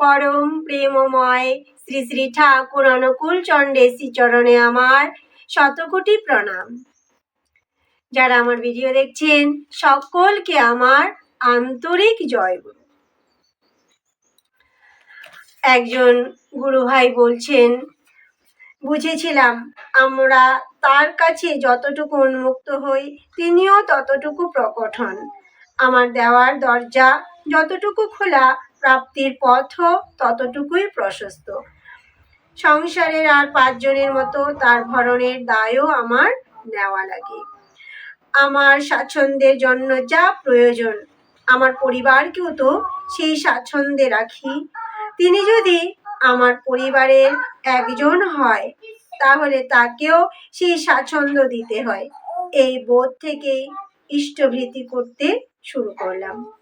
পরম প্রেমময় শ্রী শ্রী ঠাকুর অনুকূল চণ্ডে শ্রীচরণে আমার শতকোটি প্রণাম। যারা আমার ভিডিও দেখছেন, সকলকে আমার আন্তরিক জয় গুরু একজন গুরু ভাই বলছেন, বুঝেছিলাম, আমরা তার কাছে যতটুকু উন্মুক্ত হই, তিনিও ততটুকু প্রকট হন। আমার দেওয়ার দরজা যতটুকু খোলা প্রাপ্তির পথও ততটুকুই প্রশস্ত। সংসারের আর পাঁচজনের মতো তার ভরণের দায়ও আমার নেওয়া লাগে। আমার স্বাচ্ছন্দ্যের জন্য যা প্রয়োজন, আমার পরিবারকেও তো সেই স্বাচ্ছন্দ্যে রাখি। তিনি যদি আমার পরিবারের একজন হয়, তাহলে তাকেও সেই স্বাচ্ছন্দ্য দিতে হয়। এই বোধ থেকেই ইষ্টভৃতি করতে শুরু করলাম।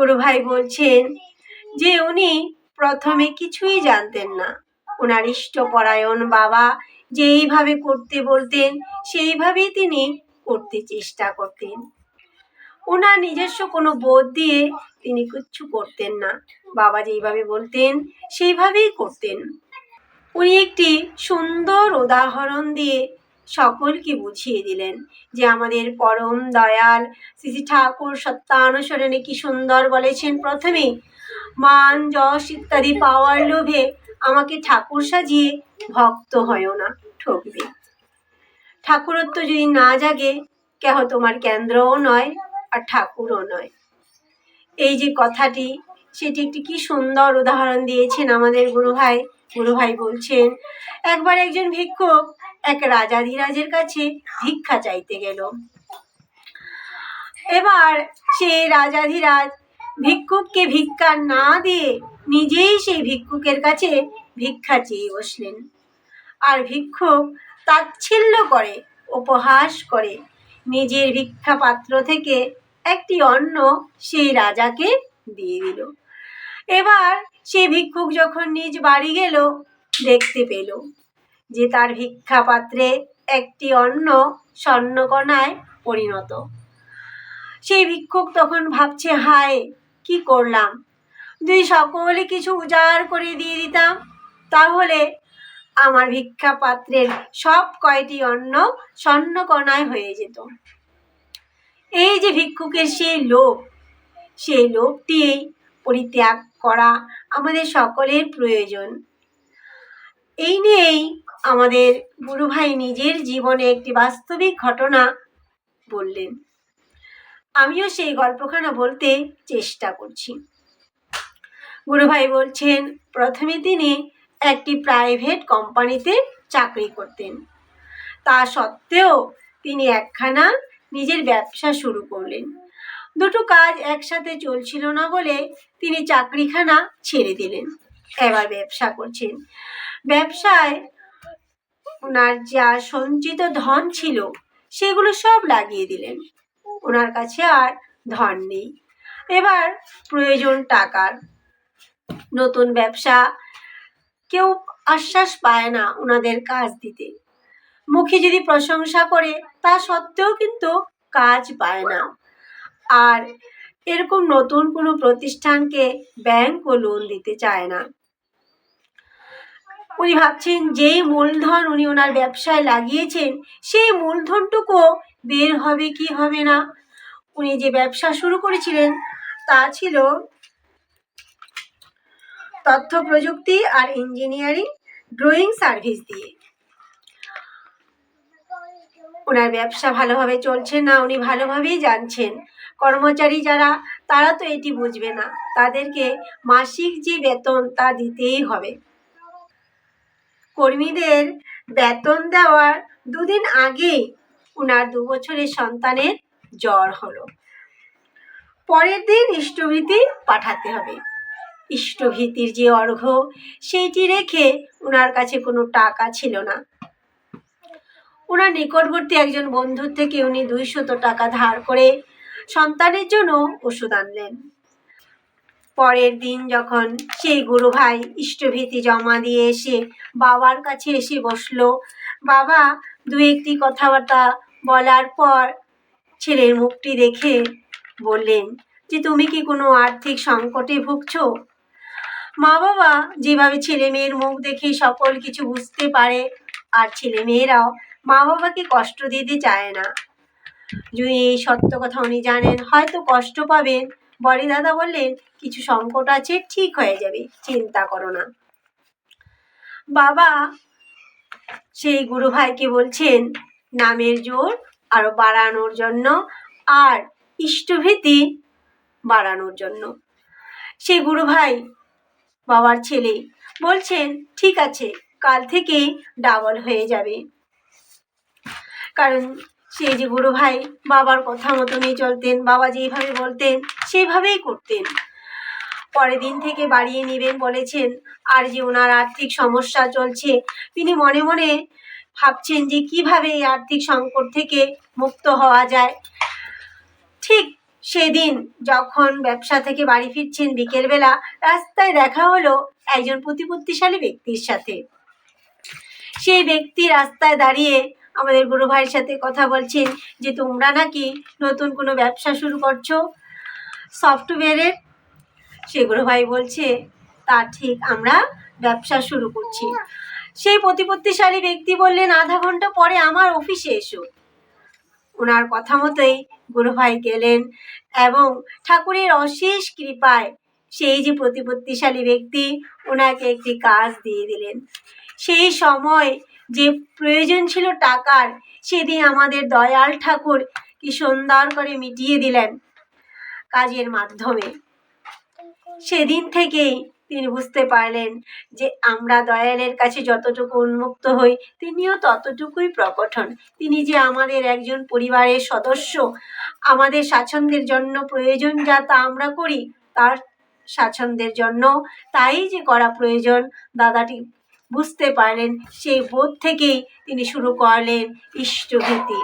গুরু ভাই বলছেন যে উনি প্রথমে কিছুই জানতেন না। ওনার ইষ্টপরায়ণ বাবা যেইভাবে করতে বলতেন, সেইভাবেই তিনি করতে চেষ্টা করতেন। ওনার নিজস্ব কোনো বোধ দিয়ে তিনি কিচ্ছু করতেন না। বাবা যেইভাবে বলতেন, সেইভাবেই করতেন। উনি একটি সুন্দর উদাহরণ দিয়ে সকলকে বুঝিয়ে দিলেন যে আমাদের পরম দয়াল শ্রী ঠাকুর সত্যানুসরণে কি সুন্দর বলেছেন। প্রথমে, মান যশ ইত্যাদি পাওয়ার লোভে আমাকে ঠাকুর সাজিয়ে ভক্ত হয়ও না, ঠকবে। ঠাকুরত্ব যদি না জাগে, কেহ তোমার কেন্দ্রও নয় আর ঠাকুরও নয়। এই যে কথাটি, সেটি একটি কি সুন্দর উদাহরণ দিয়েছেন আমাদের গুরু ভাই গুরু ভাই বলছেন, একবার একজন ভিক্ষুক এক রাজাধিরাজের কাছে ভিক্ষা চাইতে গেল। এবার সে রাজাধিরাজ ভিক্ষুককে ভিক্ষা না দিয়ে নিজেই সেই ভিক্ষুকের কাছে ভিক্ষা চেয়ে বসলেন। আর ভিক্ষুক তাচ্ছিল্য করে, উপহাস করে নিজের ভিক্ষা পাত্র থেকে একটি অন্ন সেই রাজাকে দিয়ে দিল। এবার সে ভিক্ষুক যখন নিজ বাড়ি গেল, দেখতে পেল যে তার ভিক্ষা পাত্রে একটি অন্ন স্বর্ণকণায় পরিণত। সেই ভিক্ষুক তখন ভাবছে, হায়, কি করলাম? যদি সকলে কিছু উজাড় করে দিয়ে দিতাম, তাহলে আমার ভিক্ষা পাত্রের সব কয়টি অন্ন স্বর্ণকণায় হয়ে যেত। এই যে ভিক্ষুকের সেই লোভ, সেই লোভটি পরিত্যাগ করা আমাদের সকলের প্রয়োজন। এই নিয়েই আমাদের গুরু ভাই নিজের জীবনে একটি বাস্তবিক ঘটনা বললেন। আমিও সেই গল্পখানা বলতে চেষ্টা করছি। গুরু ভাই বলছেন, প্রথমে তিনি একটি প্রাইভেট কোম্পানিতে চাকরি করতেন। তা সত্ত্বেও তিনি একখানা নিজের ব্যবসা শুরু করলেন। দুটো কাজ একসাথে চলছিল না বলে তিনি চাকরিখানা ছেড়ে দিলেন। এবার ব্যবসা করছেন। ব্যবসায় ওনার যা সঞ্চিত ধন ছিল, সেগুলো সব লাগিয়ে দিলেন। ওনার কাছে আর ধন নেই। এবার প্রয়োজন টাকার। নতুন ব্যবসা, কেউ আশ্বাস পায় না ওনাদের কাজ দিতে। মুখে যদি প্রশংসা করে, তা সত্ত্বেও কিন্তু কাজ পায় না। আর এরকম নতুন কোনো প্রতিষ্ঠানকে ব্যাংকও লোন দিতে চায় না। উনি ভাবছেন যেই মূলধন উনি ওনার ব্যবসায় লাগিয়েছেন, সেই মূলধনটুকু বের হবে কি হবে না? উনি যে ব্যবসা শুরু করেছিলেন, তা ছিল তথ্য প্রযুক্তি আর ইঞ্জিনিয়ারিং ড্রয়িং সার্ভিস দিয়ে। ওনার ব্যবসা ভালোভাবে চলছে না, উনি ভালোভাবেই জানছেন। কর্মচারী যারা, তারা তো এটি বুঝবে না। তাদেরকে মাসিক যে বেতন, তা দিতেই হবে। কর্মীদের বেতন দেওয়ার দুদিন আগেই ওনার দু বছরের সন্তানের জ্বর হলো। পরের দিন ইষ্টভীতি পাঠাতে হবে। ইষ্টভীতির যে অর্ঘ্য সেইটি রেখে ওনার কাছে কোনো টাকা ছিল না। ওনার নিকটবর্তী একজন বন্ধুর থেকে উনি দুইশত টাকা ধার করে সন্তানের জন্য ওষুধ আনলেন। পরের দিন যখন সেই গুরু ভাই ইষ্টভীতি জমা দিয়ে এসে বাবার কাছে এসে বসল, বাবা, দু একটি কথাবার্তা বলার পর ছেলের মুখটি দেখে বললেন, যে তুমি কি কোনো আর্থিক সংকটে ভুগছ? মা বাবা, যেভাবে ছেলে মেয়ের মুখ দেখে সকল কিছু বুঝতে পারে, আর ছেলে মেয়েরাও মা বাবাকে কষ্ট দিতে চায় না। যদি এই সত্য কথা উনি জানেন, হয়তো কষ্ট পাবেন। বড়ি দাদা বললেন, কিছু সংকট আছে, ঠিক হয়ে যাবে, চিন্তা করো না। বাবা সেই গুরু ভাইকে বলছেন, নামের জোর আরও বাড়ানোর জন্য আর ইষ্টভীতি বাড়ানোর জন্য। সেই গুরু ভাই বাবার ছেলে বলছেন, ঠিক আছে, কাল থেকে ডাবল হয়ে যাবে। কারণ সেই যে গুরু ভাই বাবার কথা মতনই চলতেন, বাবা যেইভাবে বলতেন সেইভাবেই করতেন। পরের দিন থেকে বাড়িয়ে নেবেন বলেছেন, আর যে ওনার আর্থিক সমস্যা চলছে, তিনি মনে মনে ভাবছেন যে কীভাবে এই আর্থিক সংকট থেকে মুক্ত হওয়া যায়। ঠিক সেদিন যখন ব্যবসা থেকে বাড়ি ফিরছেন বিকেলবেলা, রাস্তায় দেখা হলো একজন প্রতিপত্তিশালী ব্যক্তির সাথে। সেই ব্যক্তি রাস্তায় দাঁড়িয়ে আমাদের গুরু ভাইয়ের সাথে কথা বলছেন যে তোমরা নাকি নতুন কোনো ব্যবসা শুরু করছ? সফটওয়্যারের সে গুরু ভাই বলছে, তা ঠিক, আমরা ব্যবসা শুরু করছি। সেই প্রতিপত্তিশালী ব্যক্তি বললেন, আধা ঘণ্টা পরে আমার অফিসে এসো। ওনার কথা মতোই গুরু ভাই গেলেন এবং ঠাকুরের অশেষ কৃপায় সেই যে প্রতিপত্তিশালী ব্যক্তি ওনাকে একটি কাজ দিয়ে দিলেন। সেই সময় যে প্রয়োজন ছিল টাকার, সেদিন আমাদের দয়াল ঠাকুর কি সুন্দর করে মিটিয়ে দিলেন কাজের মাধ্যমে। সেদিন থেকেই তিনি বুঝতে পারলেন যে আমরা দয়ালের কাছে যতটুকু উন্মুক্ত হই, তিনিও ততটুকুই প্রকট হন তিনি যে আমাদের একজন পরিবারের সদস্য, আমাদের স্বাচ্ছন্দ্যের জন্য প্রয়োজন যা তা আমরা করি, তার স্বাচ্ছন্দ্যের জন্য তাই যে করা প্রয়োজন। দাদাটি বুঝতে পারলেন সেই বোধ থেকেই তিনি শুরু করলেন ইষ্টভীতি।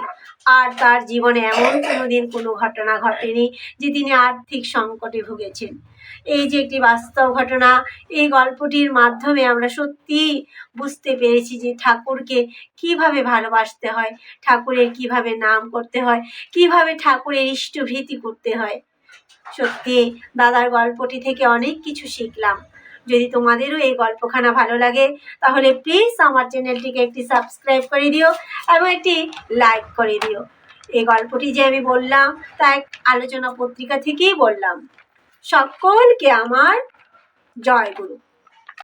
আর তার জীবনে এমন কোনো দিন কোনো ঘটনা ঘটেনি যে তিনি আর্থিক সংকটে ভুগেছেন। এই যে একটি বাস্তব ঘটনা, এই গল্পটির মাধ্যমে আমরা সত্যিই বুঝতে পেরেছি যে ঠাকুরকে কীভাবে ভালোবাসতে হয়, ঠাকুরের কীভাবে নাম করতে হয়, কীভাবে ঠাকুরের ইষ্টভীতি করতে হয়। সত্যি, দাদার গল্পটি থেকে অনেক কিছু শিখলাম। যদি তোমাদেরও এই গল্পখানা ভালো লাগে, তাহলে প্লিজ আমার চ্যানেলটিকে একটি সাবস্ক্রাইব করে দিও এবং একটি লাইক করে দিও। এই গল্পটি যে আমি বললাম, তা এক আলোচনা পত্রিকা থেকেই বললাম। সকলকে আমার জয় গুরু